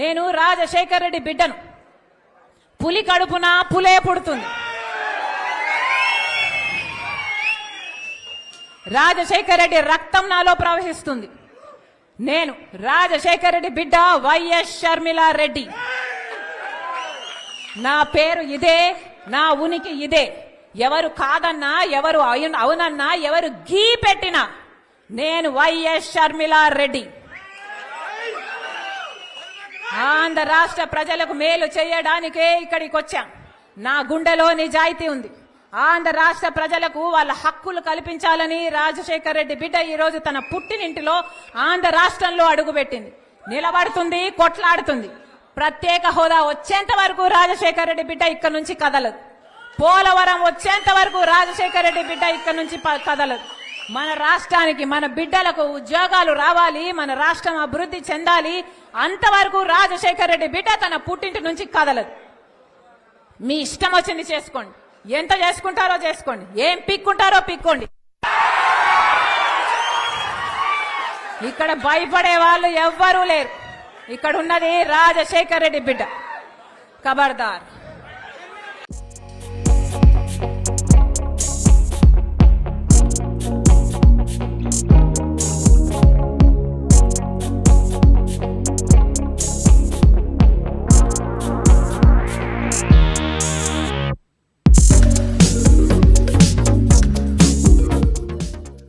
నేను రాజశేఖర్ రెడ్డి బిడ్డను. పులి కడుపున పులే పుడుతుంది. రాజశేఖర్ రెడ్డి రక్తం నాలో ప్రవహిస్తుంది. నేను రాజశేఖర్ రెడ్డి బిడ్డ వైఎస్ షర్మిల రెడ్డి. నా పేరు ఇదే నా ఉనికి ఇదే. ఎవరు కాదన్నా ఎవరు అవునన్నా ఎవరు గీ పెట్టినా నేను వైఎస్ షర్మిల రెడ్డి. ఆంధ్ర రాష్ట్ర ప్రజలకు మేలు చేయడానికే ఇక్కడికి వచ్చాం నా గుండెలో నిజాయితీ ఉంది. ఆంధ్ర రాష్ట్ర ప్రజలకు వాళ్ళ హక్కులు కల్పించాలని రాజశేఖర్ రెడ్డి బిడ్డ ఈ రోజు తన పుట్టినింటిలో ఆంధ్ర రాష్ట్రంలో అడుగుపెట్టింది. నిలబడుతుంది కొట్లాడుతుంది. ప్రత్యేక హోదా వచ్చేంత వరకు రాజశేఖర రెడ్డి బిడ్డ ఇక్కడ నుంచి కదలదు. పోలవరం వచ్చేంత వరకు రాజశేఖర్ రెడ్డి బిడ్డ ఇక్కడ నుంచి ప- కదలదు. మన రాష్ట్రానికి మన బిడ్డలకు ఉద్యోగాలు రావాలి మన రాష్ట్రం అభివృద్ధి చెందాలి అంతవరకు రాజశేఖర్ రెడ్డి బిడ్డ తన పుట్టింటి నుంచి కదలదు. మీ ఇష్టం వచ్చింది చేసుకోండి. ఎంత చేసుకుంటారో చేసుకోండి. ఏం పిక్కుంటారో పిక్కోండి. ఇక్కడ భయపడే వాళ్ళు ఎవ్వరూ లేరు. ఇక్కడ ఉన్నది రాజశేఖర్ రెడ్డి బిడ్డ. ఖబర్దార్